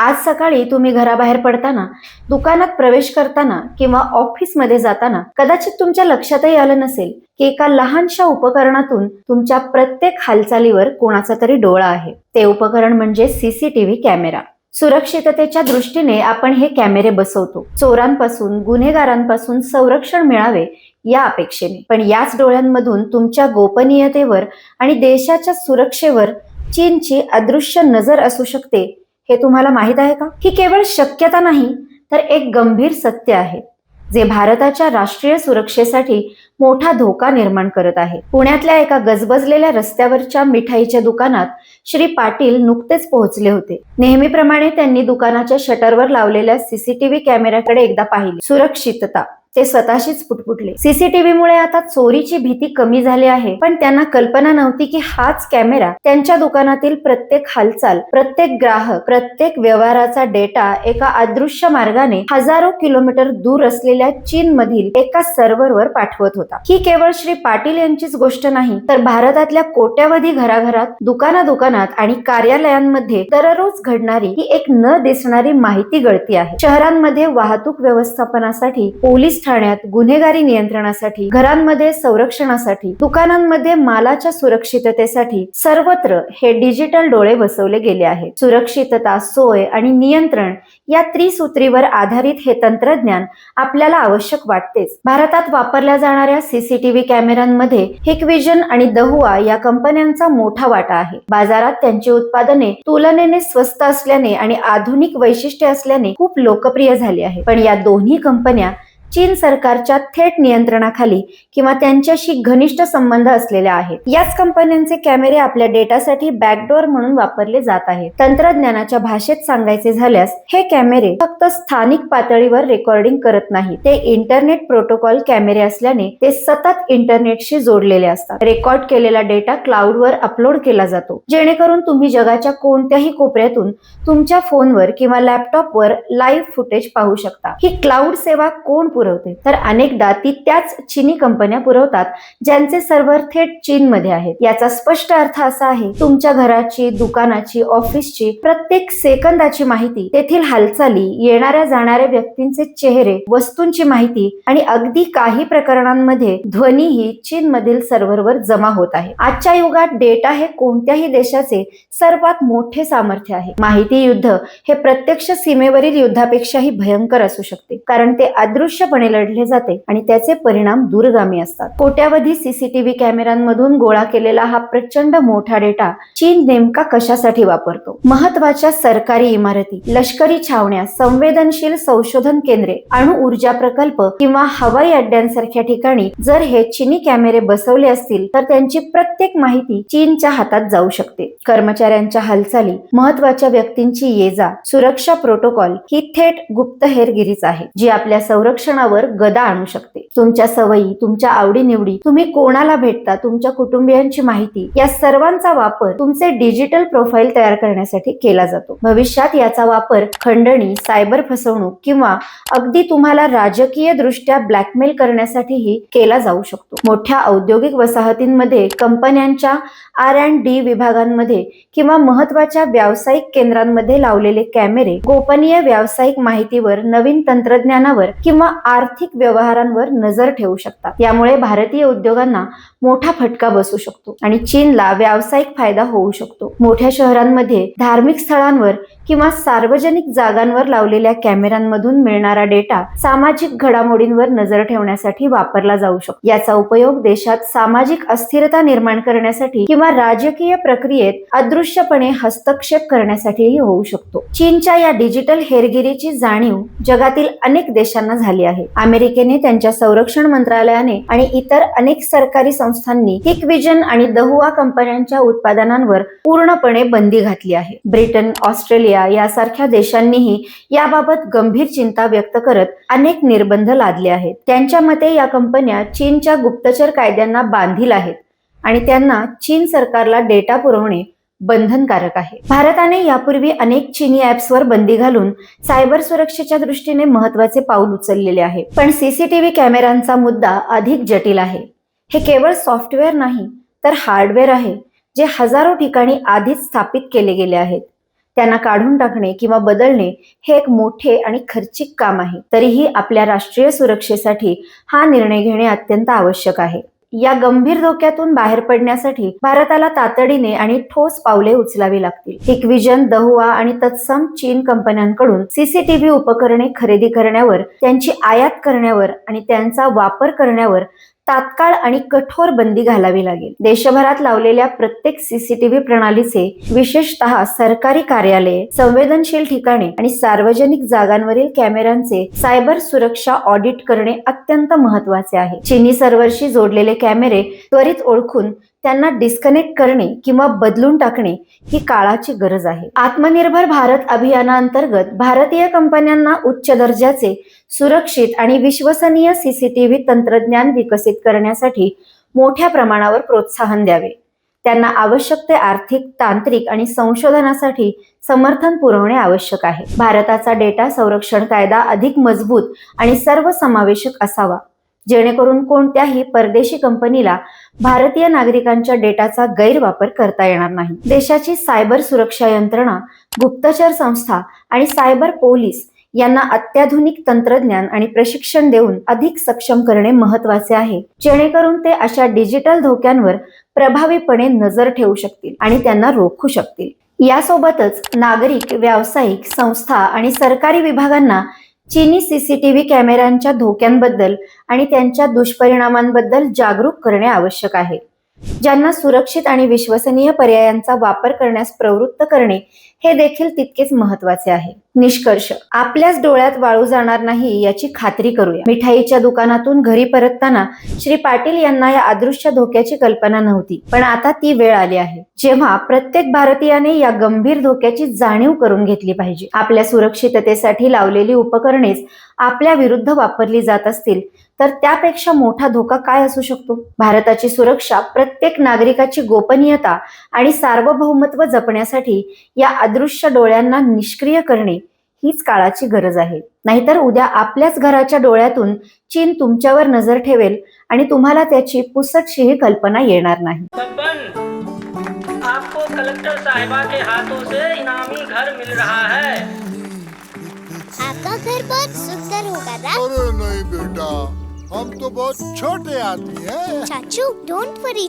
आज सकाळी तुम्ही घराबाहेर पडताना दुकानात प्रवेश करताना किंवा ऑफिसमध्ये जाताना कदाचित तुमच्या लक्षातही आलं नसेल की एका लहानशा उपकरणातून तुमच्या प्रत्येक हालचालीवर कोणाचा तरी डोळा आहे. ते उपकरण म्हणजे सीसीटीव्ही कॅमेरा. सुरक्षिततेच्या दृष्टीने आपण हे कॅमेरे बसवतो. चोरांपासून गुन्हेगारांपासून संरक्षण मिळावे या अपेक्षेने. पण याच डोळ्यांमधून तुमच्या गोपनीयतेवर आणि देशाच्या सुरक्षेवर चीनची अदृश्य नजर असू शकते हे तुम्हाला माहीत आहे का? ही केवळ शक्यता नाही तर एक गंभीर सत्य आहे जे भारताच्या राष्ट्रीय सुरक्षेसाठी मोठा धोका निर्माण करत आहे. पुण्यातल्या एका गजबजलेल्या रस्त्यावरच्या मिठाईच्या दुकानात श्री पाटील नुकतेच पोहोचले होते. नेहमीप्रमाणे त्यांनी दुकानाच्या शटरवर लावलेल्या सीसीटीव्ही कॅमेऱ्याकडे एकदा पाहिले. सुरक्षितता. ते स्वतःशीच पुटपुटले. सीसीटीव्ही मुळे आता चोरीची भीती कमी झाली आहे पण त्यांना कल्पना नव्हती की हाच कॅमेरा त्यांच्या दुकानातील प्रत्येक हालचाल प्रत्येक ग्राहक प्रत्येक व्यवहाराचा डेटा एका अदृश्य मार्गाने हजारो किलोमीटर दूर असलेल्या चीन मधील एका सर्व्हरवर पाठवत होता. ही केवळ श्री पाटील यांचीच गोष्ट नाही तर भारतातल्या कोट्यावधी घराघरात दुकाना दुकानात आणि कार्यालयांमध्ये दररोज घडणारी ही एक न दिसणारी माहिती गळती आहे. शहरांमध्ये वाहतूक व्यवस्थापनासाठी पोलीस ठाण्यात गुन्हेगारी नियंत्रणासाठी घरांमध्ये संरक्षणासाठी दुकानांमध्ये मालाच्या सुरक्षिततेसाठी सर्वत्र हे डिजिटल डोळे बसवले गेले आहेत. सुरक्षितता सोय आणि नियंत्रण या त्रिसूत्रीवर आधारित हे तंत्रज्ञान आपल्याला आवश्यक वाटतेच. भारतात वापरल्या जाणाऱ्या सीसीटीव्ही कॅमेऱ्यांमध्ये हिकविजन आणि दहुआ या कंपन्यांचा मोठा वाटा आहे. बाजारात त्यांची उत्पादने तुलनेने स्वस्त असल्याने आणि आधुनिक वैशिष्ट्ये असल्याने खूप लोकप्रिय झाली आहे. पण या दोन्ही कंपन्या चीन सरकारच्या थेट नियंत्रणाखाली किंवा त्यांच्याशी घनिष्ठ संबंध असलेल्या आहेत. याच कंपन्यांचे कॅमेरे आपल्या डेटासाठी बॅकडोअर म्हणून वापरले जात आहेत. तंत्रज्ञानाच्या भाषेत सांगायचे झाल्यास हे कॅमेरे फक्त स्थानिक पातळीवर रेकॉर्डिंग करत नाही ते इंटरनेट प्रोटोकॉल कॅमेरे असल्याने ते सतत इंटरनेटशी जोडलेले असतात. रेकॉर्ड केलेला डेटा क्लाउडवर अपलोड केला जातो. जेणेकरून तुम्ही जगाच्या कोणत्याही कोपऱ्यातून तुमच्या फोनवर किंवा लॅपटॉपवर लाईव्ह फुटेज पाहू शकता. ही क्लाउड सेवा कोण पुरवते. तर अनेकदा ती त्याच चीनी कंपन्या पुरवतात ज्यांचे सर्व्हर थेट चीनमध्ये आहेत. याचा स्पष्ट अर्थ असा आहे तुमच्या घराची दुकानाची ऑफिसची प्रत्येक सेकंदाची माहिती तेथील हालचाली येणाऱ्या जाणाऱ्या व्यक्तींचे चेहरे वस्तूंची माहिती आणि अगदी काही प्रकरणांमध्ये ध्वनीही चीन मधील सर्व्हरवर जमा होत आहे. आजच्या युगात डेटा हे कोणत्याही देशाचे सर्वात मोठे सामर्थ्य आहे. माहिती युद्ध हे प्रत्यक्ष सीमेवरील युद्धापेक्षाही भयंकर असू शकते कारण ते अदृश्य अदृश्यपणे लढले जाते आणि त्याचे परिणाम दूरगामी असतात. कोट्यावधी सीसीटीव्ही कॅमेऱ्यांमधून गोळा केलेला हा प्रचंड मोठा डेटा चीन नेमका कशासाठी वापरतो? महत्त्वाच्या सरकारी इमारती लष्करी छावण्या संवेदनशील संशोधन केंद्रे अणु ऊर्जा प्रकल्प किंवा हवाई अड्ड्यांसारख्या ठिकाणी जर हे चीनी कॅमेरे बसवले असतील तर त्यांची प्रत्येक माहिती चीनच्या हातात जाऊ शकते. कर्मचाऱ्यांच्या हालचाली महत्त्वाच्या व्यक्तींची ये जा सुरक्षा प्रोटोकॉल ही थेट गुप्तहेरगिरीच आहे जी आपल्या संरक्षण संरक्षणावर गदा आणू शकते. तुमच्या सवयी तुमच्या आवडीनिवडी तुम्ही कोणाला भेटता तुमच्या कुटुंबियांची माहिती या सर्वांचा वापर तुमचे डिजिटल प्रोफाईल तयार करण्यासाठी केला जातो. भविष्यात याचा वापर खंडणी सायबर फसवणूक किंवा अगदी तुम्हाला राजकीय दृष्ट्या ब्लॅकमेल करण्यासाठीही केला जाऊ शकतो. मोठ्या औद्योगिक वसाहतींमध्ये कंपन्यांच्या आर अँड डी विभागांमध्ये किंवा महत्त्वाच्या व्यावसायिक केंद्रांमध्ये लावलेले कॅमेरे गोपनीय व्यावसायिक माहितीवर नवीन तंत्रज्ञानावर किंवा आर्थिक व्यवहारांवर नजर ठेवू शकतात. यामुळे भारतीय उद्योगांना मोठा फटका बसू शकतो आणि चीनला व्यावसायिक फायदा होऊ शकतो. मोठ्या शहरांमध्ये धार्मिक स्थळांवर किंवा सार्वजनिक जागांवर लावलेल्या कॅमेऱ्यांमधून मिळणारा डेटा सामाजिक घडामोडींवर नजर ठेवण्यासाठी वापरला जाऊ शकतो. याचा उपयोग देशात सामाजिक अस्थिरता निर्माण करण्यासाठी किंवा राजकीय प्रक्रियेत अदृश्यपणे हस्तक्षेप करण्यासाठीही होऊ शकतो. चीनच्या या डिजिटल हेरगिरीची जाणीव जगातील अनेक देशांना झाली आहे. अमेरिकेने त्यांच्या संरक्षण मंत्रालयाने आणि इतर अनेक सरकारी संस्थांनी हिकविजन आणि दहुआ कंपन्यांच्या उत्पादनांवर पूर्णपणे बंदी घातली आहे. ब्रिटन ऑस्ट्रेलिया यासारख्या देशांनीही याबाबत गंभीर चिंता व्यक्त करत अनेक निर्बंध लादले आहेत. त्यांच्या मते या कंपन्या चीनच्या गुप्तचर कायद्यांना बांधील आहेत आणि त्यांना चीन सरकारला डेटा पुरवणे बंधनकारक आहे. भारताने यापूर्वी अनेक चीनी ऍप्सवर बंदी घालून सायबर सुरक्षेच्या दृष्टीने महत्त्वाचे पाऊल उचललेले आहे. पण सीसीटीव्ही कॅमेऱ्यांचा मुद्दा अधिक जटिल आहे. हे केवळ सॉफ्टवेअर नाही तर हार्डवेअर आहे जे हजारो ठिकाणी आधीच स्थापित केले गेले आहेत. त्यांना काढून टाकणे किंवा बदलणे हे एक मोठे आणि खर्चिक काम आहे. तरीही आपल्या राष्ट्रीय सुरक्षेसाठी हा निर्णय घेणे अत्यंत आवश्यक आहे. या गंभीर धोक्यातून बाहेर पडण्यासाठी भारताला तातडीने आणि ठोस पावले उचलावी लागतील. हिकविजन दहुआ आणि तत्सम चीन कंपन्यांकडून सीसीटीव्ही उपकरणे खरेदी करण्यावर त्यांची आयात करण्यावर आणि त्यांचा वापर करण्यावर तात्काळ आणि कठोर बंदी घालावी लागेल. देशभरात लावलेल्या प्रत्येक सीसीटीव्ही प्रणालीचे विशेषतः सरकारी कार्यालये संवेदनशील ठिकाणे आणि सार्वजनिक जागांवरील कॅमेऱ्यांचे सायबर सुरक्षा ऑडिट करणे अत्यंत महत्त्वाचे आहे. चिनी सर्व्हरशी जोडलेले कॅमेरे त्वरित ओळखून त्यांना डिस्कनेक्ट करणे किंवा बदलून टाकणे ही काळाची गरज आहे. आत्मनिर्भर भारत अभियानाअंतर्गत भारतीय कंपन्यांना उच्च दर्जाचे सुरक्षित आणि विश्वसनीय सीसीटीव्ही तंत्रज्ञान विकसित करण्यासाठी मोठ्या प्रमाणावर प्रोत्साहन द्यावे. त्यांना आवश्यक ते आर्थिक तांत्रिक आणि संशोधनासाठी समर्थन पुरवणे आवश्यक आहे. भारताचा डेटा संरक्षण कायदा अधिक मजबूत आणि सर्वसमावेशक असावा. जेणेकरून कोणत्याही परदेशी कंपनीला भारतीय नागरिकांच्या डेटाचा गैरवापर करता येणार नाही. देशाची सायबर सुरक्षा यंत्रणा गुप्तचर संस्था आणि सायबर पोलीस यांना अत्याधुनिक तंत्रज्ञान आणि प्रशिक्षण देऊन अधिक सक्षम करणे महत्त्वाचे आहे. जेणेकरून ते अशा डिजिटल धोक्यांवर प्रभावीपणे नजर ठेवू शकतील आणि त्यांना रोखू शकतील. यासोबतच नागरिक व्यावसायिक संस्था आणि सरकारी विभागांना चीनी सीसीटीव्ही कॅमेऱ्यांच्या धोक्यांबद्दल आणि त्यांच्या दुष्परिणामांबद्दल जागरूक करणे आवश्यक आहे. ज्यांना सुरक्षित आणि विश्वसनीय पर्यायांचा वापर करण्यास प्रवृत्त करणे हे देखील तितकेच महत्त्वाचे आहे. निष्कर्ष आपल्याच डोळ्यात वाळू जाणार नाही याची खात्री करूया. मिठाईच्या दुकानातून घरी परतताना श्री पाटील यांना या अदृश्य धोक्याची कल्पना नव्हती पण आता ती वेळ आली आहे. जेव्हा प्रत्येक भारतीयाने या गंभीर धोक्याची जाणीव करून घेतली पाहिजे. आपल्या सुरक्षिततेसाठी लावलेली उपकरणेच आपल्या विरुद्ध वापरली जात असतील तर त्यापेक्षा मोठा धोका काय असू शकतो? भारताची सुरक्षा प्रत्येक नागरिकाची गोपनीयता आणि सार्वभौमत्व जपण्यासाठी या अदृश्य डोळ्यांना निष्क्रिय करणे हीच काळाची गरज आहे. नाहीतर उद्या आपल्याच घराच्या डोळ्यातून चीन तुमच्यावर नजर ठेवेल आणि तुम्हाला त्याची पुसटशीही कल्पना येणार नाही. आपको कलेक्टर साहिबा के हाथों से इनामी घर मिल रहा है। आपका घर बहुत सुंदर होगा ना अरे नहीं बेटा हम तो बहुत छोटे आदमी हैं। चाचू डोंट वरी